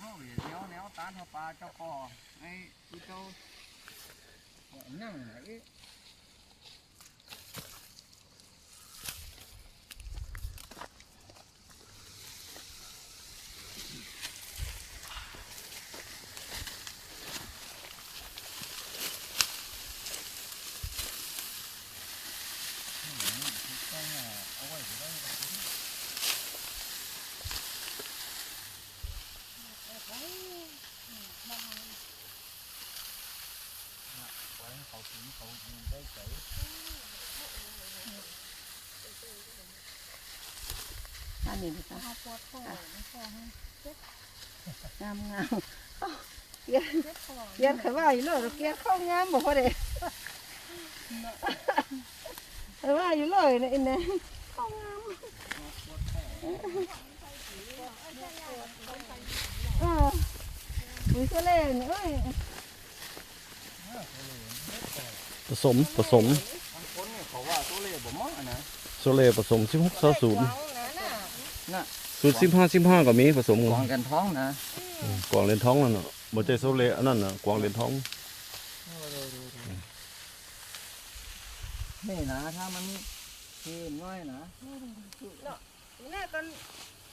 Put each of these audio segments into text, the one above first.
เขาเดี๋ยวแนวตานเขาปลาเจ้าคอไอ้ที่เจ้าหนั่งไหน เขาถึงเขาได้ใจอันนี้นะคะเอาปวดคอไม่คอให้งามงามเกียร์เจ็บคอเกียร์เขาว่าอยู่เลยเกียร์เข้างามบอกว่าเด้เขาว่าอยู่เลยนะอินเน่เข้างามเออปุ๋ยเสล่นเอ้ย ผสมผสมบางคนเนี่ยเขาว่าตัวเล่บ่เหมาะนะโซเลผสมสิบหกเศร้าศูนย์น่ะศูนย์สิบห้าสิบห้าก็มีผสมกกัองนกันท้องนะกวางเลนท้องนั่นน่ะบ่ใช่โซเลอันนั้นน่ะกวางเลนท้องนี่นะถ้ามันทีน้อยนะนี่น่าตอน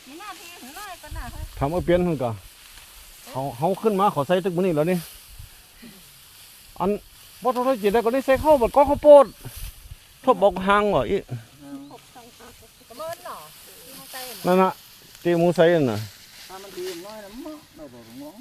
นี่น่าที่หันน้อยกันน่ะทำเอาเปลี่ยนเพิ่นก็เขาเขาขึ้นมาเขาใส่ตึกมื้อนี้แล้วนี่ อันบ่ทนจิตได้ก็ได้ใส่เข้าบัดก็เข้าวโพดทบบอกหางบ่อีนั่นน่ะตีมูใส่น่ะมันดีน้อยนะมั้งเราบอกง้อง